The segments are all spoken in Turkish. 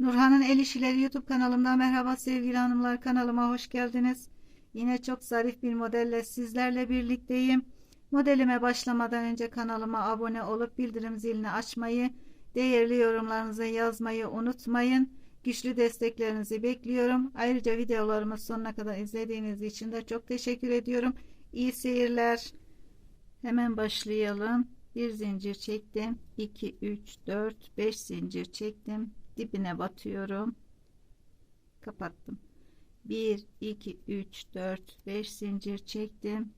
Nurhan'ın El İşileri YouTube kanalımdan merhaba sevgili hanımlar kanalıma hoş geldiniz. Yine çok zarif bir modelle sizlerle birlikteyim. Modelime başlamadan önce kanalıma abone olup bildirim zilini açmayı, değerli yorumlarınızı yazmayı unutmayın. Güçlü desteklerinizi bekliyorum. Ayrıca videolarımı sonuna kadar izlediğiniz için de çok teşekkür ediyorum. İyi seyirler. Hemen başlayalım. Bir zincir çektim. 2, 3, 4, 5 zincir çektim dibine batıyorum. Kapattım. 1 2 3 4 5 zincir çektim.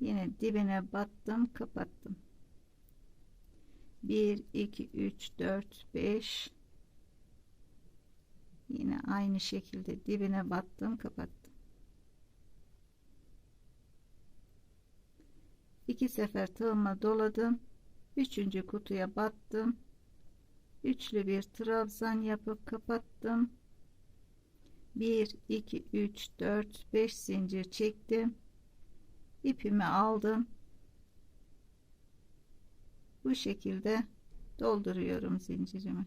Yine dibine battım kapattım. 1 2 3 4 5 yine aynı şekilde dibine battım kapattım. İki sefer tığıma doladım. Üçüncü kutuya battım üçlü bir trabzan yapıp kapattım. 1 2 3 4 5 zincir çektim. İpimi aldım. Bu şekilde dolduruyorum zincirimi.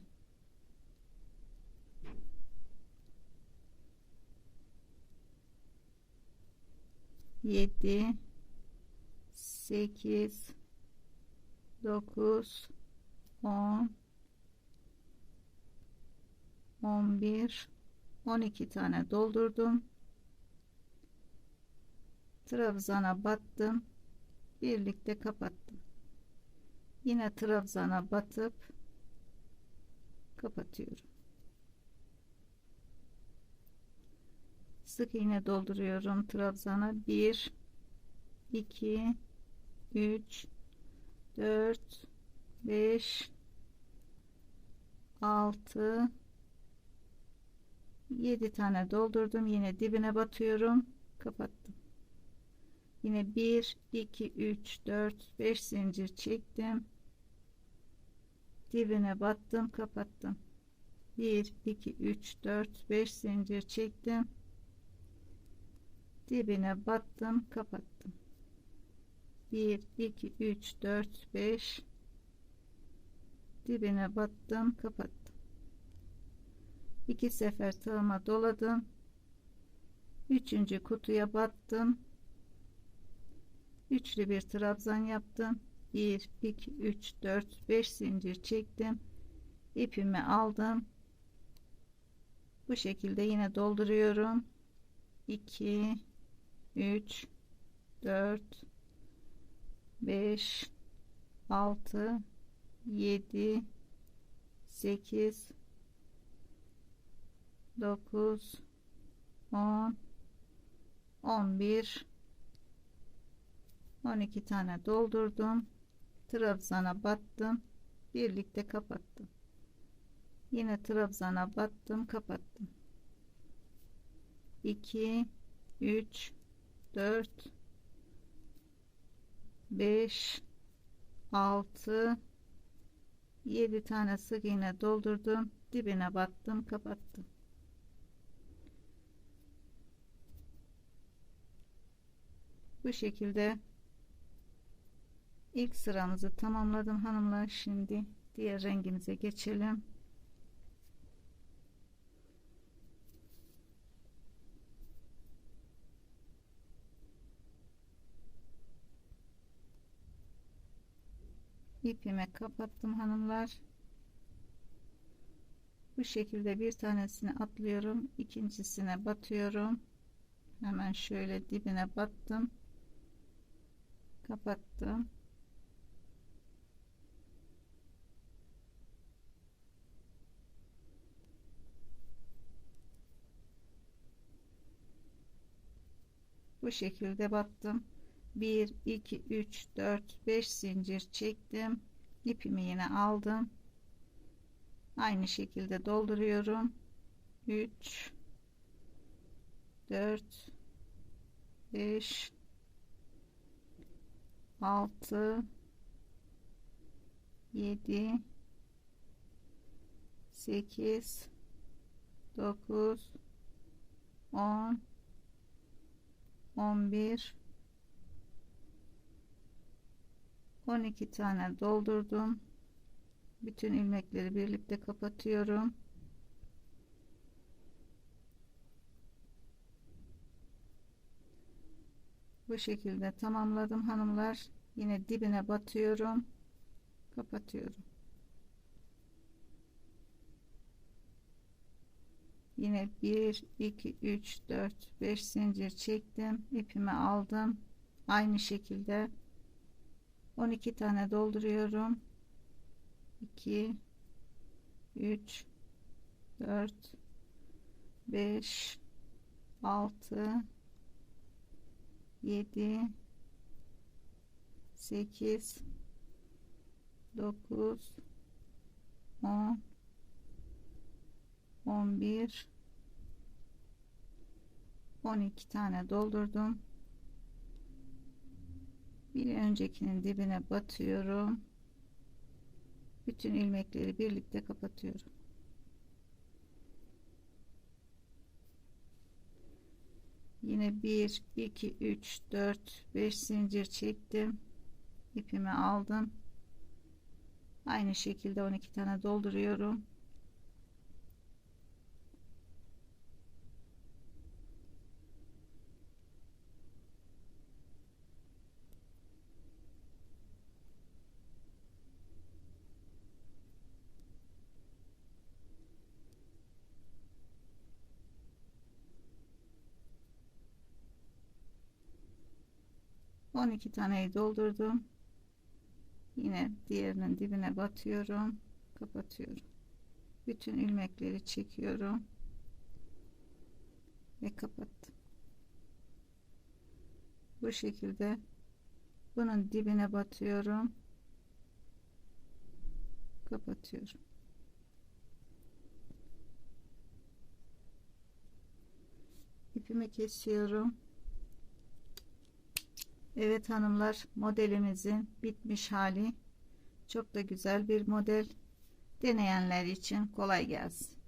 Yedi sekiz dokuz on 11 12 tane doldurdum. Trabzana battım. Birlikte kapattım. Yine trabzana batıp kapatıyorum. Sık iğne dolduruyorum trabzana. 1 2 3 4 5 6 7 tane doldurdum. Yine dibine batıyorum. Kapattım. Yine 1 2 3 4 5 zincir çektim. Dibine battım. Kapattım. 1 2 3 4 5 zincir çektim. Dibine battım. Kapattım. 1 2 3 4 5 dibine battım. Kapattım iki sefer tığıma doladım. Üçüncü kutuya battım. Üçlü bir trabzan yaptım. 1 2 3 4 5 zincir çektim. İpimi aldım. Bu şekilde yine dolduruyorum. 2 3 4 5 6 7 8 9 10 11 12 tane doldurdum. Trabzana battım. Birlikte kapattım. Yine trabzana battım kapattım. 2 3 4 5 6 7 tane sık iğne doldurdum. Dibine battım kapattım bu şekilde ilk sıramızı tamamladım hanımlar. Şimdi diğer rengimize geçelim. İpime kapattım hanımlar. Bu şekilde bir tanesini atlıyorum ikincisine batıyorum. Hemen şöyle dibine battım kapattım. Bu şekilde battım 1 2 3 4 5 zincir çektim. İpimi yine aldım. Aynı şekilde dolduruyorum. 3 4 5 6 7 8 9 10 11 12 tane doldurdum. Bütün ilmekleri birlikte kapatıyorum. Bu şekilde tamamladım hanımlar. Yine dibine batıyorum. Kapatıyorum. Yine 1 2 3 4 5 zincir çektim. ipimi aldım. Aynı şekilde 12 tane dolduruyorum. 2 3 4 5 6 7 8 9 10 11 12 tane doldurdum. Bir öncekinin dibine batıyorum. Bütün ilmekleri birlikte kapatıyorum yine 1 2 3 4 5 zincir çektim. İpimi aldım. Aynı şekilde 12 tane dolduruyorum 12 taneyi doldurdum. Yine diğerinin dibine batıyorum. Kapatıyorum. Bütün ilmekleri çekiyorum. Ve kapattım. Bu şekilde bunun dibine batıyorum. Kapatıyorum. İpimi kesiyorum Evet hanımlar modelimizin bitmiş hali. Çok da güzel bir model. Deneyenler için kolay gelsin